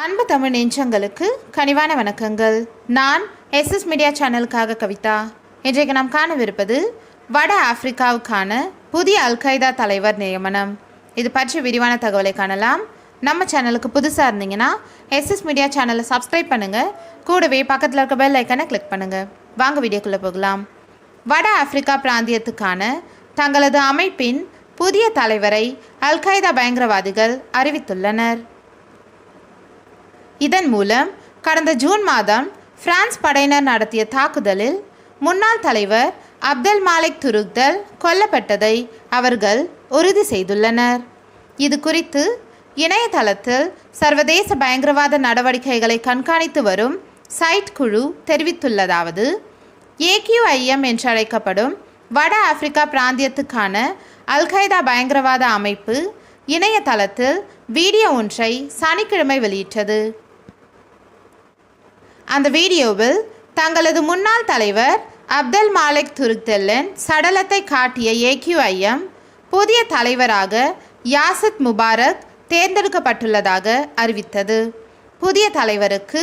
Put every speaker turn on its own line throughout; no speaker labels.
அன்பு தமிழ் நெஞ்சங்களுக்கு கனிவான வணக்கங்கள். நான் எஸ்எஸ் மீடியா சேனலுக்காக கவிதா. இன்றைக்கு நாம் காணவிருப்பது வட ஆப்பிரிக்காவுக்கான புதிய அல்கைதா தலைவர் நியமனம். இது பற்றி விரிவான தகவலை காணலாம். நம்ம சேனலுக்கு புதுசாக இருந்தீங்கன்னா எஸ்எஸ் மீடியா சேனலை சப்ஸ்கிரைப் பண்ணுங்கள் கூடவே பக்கத்தில் இருக்க பெல் ஐக்கனை கிளிக் பண்ணுங்கள் வாங்க வீடியோக்குள்ளே போகலாம். வட ஆப்பிரிக்கா பிராந்தியத்துக்கான தங்களது அமைப்பின் புதிய தலைவரை அல்கைதா பயங்கரவாதிகள் அறிவித்துள்ளனர். இதன் மூலம் கடந்த ஜூன் மாதம் பிரான்ஸ் படையினர் நடத்திய தாக்குதலில் முன்னாள் தலைவர் அப்தல் மாலிக் துருக்தல் கொல்லப்பட்டதை அவர்கள் உறுதி செய்துள்ளனர். இது குறித்து இணையதளத்தில் சர்வதேச பயங்கரவாத நடவடிக்கைகளை கண்காணித்து வரும் சைட் குழு தெரிவித்துள்ளதாவது ஏக்யூஐஎம் என்றழைக்கப்படும் வட ஆப்பிரிக்கா பிராந்தியத்துக்கான அல்கைதா பயங்கரவாத அமைப்பு இணையதளத்தில் வீடியோ ஒன்றை சனிக்கிழமை வெளியிட்டது. அந்த வீடியோவில் தங்களது முன்னாள் தலைவர் அப்தல் மாலிக் துருக்தெல்லன் சடலத்தை காட்டிய ஏக்யூஐஎம் புதிய தலைவராக யாசித் முபாரக் தேர்ந்தெடுக்கப்பட்டுள்ளதாக அறிவித்தது. புதிய தலைவருக்கு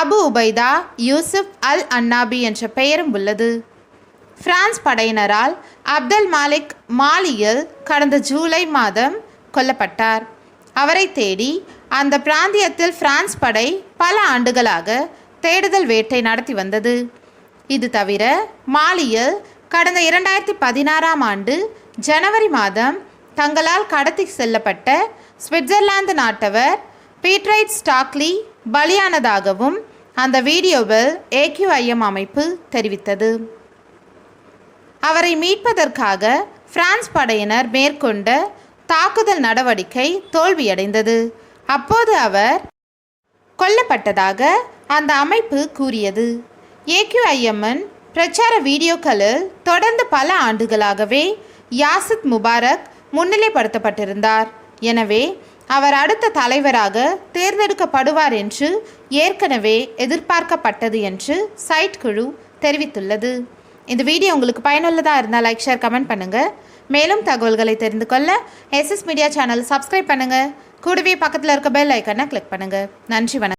அபு உபைதா யூசுப் அல் அன்னாபி என்ற பெயரும் உள்ளது. பிரான்ஸ் படையினரால் அப்தல் மாலிக் மாலியில் கடந்த ஜூலை மாதம் கொல்லப்பட்டார். அவரை தேடி அந்த பிராந்தியத்தில் பிரான்ஸ் படை பல ஆண்டுகளாக தேடுதல் வேட்டை நடத்தி வந்தது. இது தவிர மாலியில் கடந்த இரண்டாயிரத்தி பதினாறாம் ஆண்டு ஜனவரி மாதம் தங்களால் கடத்தி செல்லப்பட்ட சுவிட்சர்லாந்து நாட்டவர் பீட்ரைட் ஸ்டாக்லி பலியானதாகவும் அந்த வீடியோவில் ஏக்யூஐஎம் அமைப்பு தெரிவித்தது. அவரை மீட்பதற்காக பிரான்ஸ் படையினர் மேற்கொண்ட தாக்குதல் நடவடிக்கை தோல்வியடைந்தது. அப்போது அவர் கொல்லப்பட்டதாக அந்த அமைப்பு கூறியது ஏக்யூஐஎம்என் பிரச்சார வீடியோக்களில் தொடர்ந்து பல ஆண்டுகளாகவே யாசித் முபாரக் முன்னிலைப்படுத்தப்பட்டிருந்தார். எனவே அவர் அடுத்த தலைவராக தேர்ந்தெடுக்கப்படுவார் என்று ஏற்கனவே எதிர்பார்க்கப்பட்டது என்று சைட் குழு தெரிவித்துள்ளது. இந்த வீடியோ உங்களுக்கு பயனுள்ளதாக இருந்தால் லைக் ஷேர் கமெண்ட் பண்ணுங்கள் மேலும் தகவல்களை தெரிந்து கொள்ள எஸ்எஸ் மீடியா சேனல் சப்ஸ்கிரைப் பண்ணுங்கள் கூடவே பக்கத்தில் இருக்க பெல் ஐக்கனை கிளிக் பண்ணுங்கள் நன்றி வணக்கம்.